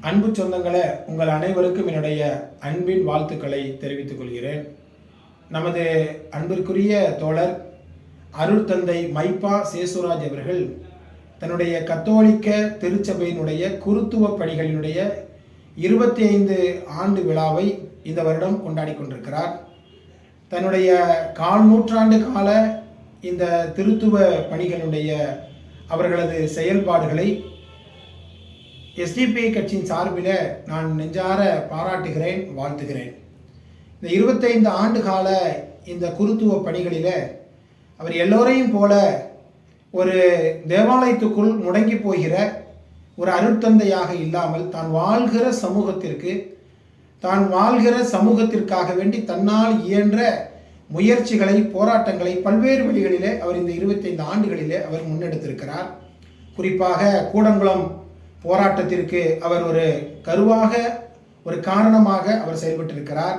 அன்பு சொந்தங்களே உங்கள் அனைவருக்கும் என்னுடைய அன்பின் வாழ்த்துக்களை தெரிவித்துக் கொள்கிறேன். நமது அன்பிற்குரிய தோழர் அருள் தந்தை மைப்பா சேசுராஜ் அவர்கள் தன்னுடைய கத்தோலிக்க திருச்சபையினுடைய குருத்துவ பணிகளினுடைய இருபத்தி ஐந்து ஆண்டு விழாவை இந்த வருடம் கொண்டாடி கொண்டிருக்கிறார். தன்னுடைய கால் நூற்றாண்டு கால இந்த திருத்துவ பணிகளுடைய அவர்களது செயல்பாடுகளை எஸ்டிபிஐ கட்சியின் சார்பில் நான் நெஞ்சார பாராட்டுகிறேன் வாழ்த்துகிறேன். இந்த இருபத்தைந்து ஆண்டு கால இந்த குருத்துவ பணிகளில் அவர் எல்லோரையும் போல ஒரு தேவாலயத்துக்குள் முடங்கி போகிற ஒரு அருட்தந்தையாக இல்லாமல் தான் வாழ்கிற சமூகத்திற்கு தான் வாழ்கிற சமூகத்திற்காக வேண்டி தன்னால் இயன்ற முயற்சிகளை போராட்டங்களை பல்வேறு வழிகளிலே அவர் இந்த இருபத்தைந்து ஆண்டுகளிலே அவர் முன்னெடுத்திருக்கிறார். குறிப்பாக கூடங்குளம் போராட்டத்திற்கு அவர் ஒரு கருவாக ஒரு காரணமாக அவர் செயல்பட்டிருக்கிறார்.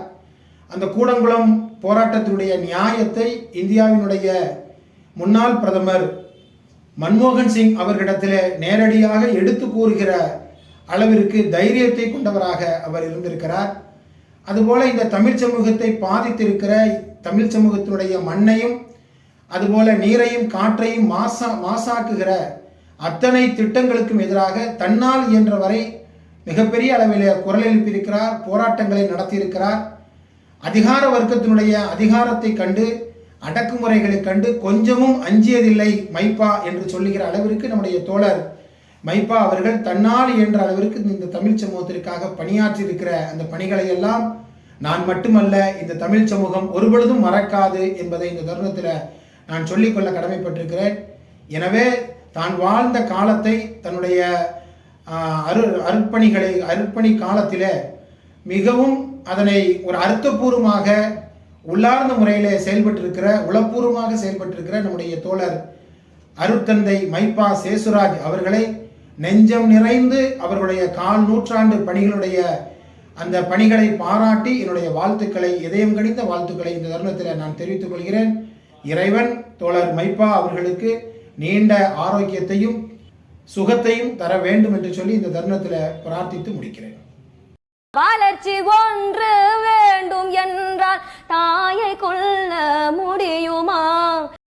அந்த கூடங்குளம் போராட்டத்தினுடைய நியாயத்தை இந்தியாவினுடைய முன்னாள் பிரதமர் மன்மோகன் சிங் அவர்களிடத்தில் நேரடியாக எடுத்து கூறுகிற அளவிற்கு தைரியத்தை கொண்டவராக அவர் இருந்திருக்கிறார். அதுபோல இந்த தமிழ் சமூகத்தை பாதித்திருக்கிற தமிழ் சமூகத்தினுடைய மண்ணையும் அதுபோல நீரையும் காற்றையும் மாசா மாசாக்குகிற அத்தனை திட்டங்களுக்கும் எதிராக தன்னால் இயன்ற வரை மிகப்பெரிய அளவில் குரல் எழுப்பியிருக்கிறார் போராட்டங்களை நடத்தியிருக்கிறார். அதிகார வர்க்கத்தினுடைய அதிகாரத்தை கண்டு அடக்குமுறைகளை கண்டு கொஞ்சமும் அஞ்சியதில்லை மைப்பா என்று சொல்லுகிற அளவிற்கு நம்முடைய தோழர் மைப்பா அவர்கள் தன்னால் என்ற அளவிற்கு இந்த தமிழ் சமூகத்திற்காக பணியாற்றி இருக்கிற அந்த பணிகளை எல்லாம் நான் மட்டுமல்ல இந்த தமிழ் சமூகம் ஒருபொழுதும் மறக்காது என்பதை இந்த தருணத்தில் நான் சொல்லிக்கொள்ள கடமைப்பட்டிருக்கிறேன். எனவே தான் வாழ்ந்த காலத்தை தன்னுடைய அரு அர்ப்பணிகளை அர்ப்பணி காலத்தில் மிகவும் அதனை ஒரு அர்த்தபூர்வமாக உள்ளார்ந்த முறையில் செயல்பட்டிருக்கிற உளப்பூர்வமாக செயல்பட்டிருக்கிற நம்முடைய தோழர் அருட்தந்தை மைப்பா சேசுராஜ் அவர்களை நெஞ்சம் நிறைந்து அவர்களுடைய கால் நூற்றாண்டு பணிகளுடைய அந்த பணிகளை பாராட்டி என்னுடைய வாழ்த்துக்களை இதயம் கடிந்த வாழ்த்துக்களை இந்த தருணத்தில் நான் தெரிவித்துக் கொள்கிறேன். இறைவன் தோழர் மைப்பா அவர்களுக்கு நீண்ட ஆரோக்கியத்தையும் சுகத்தையும் தர வேண்டும் என்று சொல்லி இந்த தருணத்தில் பிரார்த்தித்து முடிக்கிறேன். வளர்ச்சி ஒன்று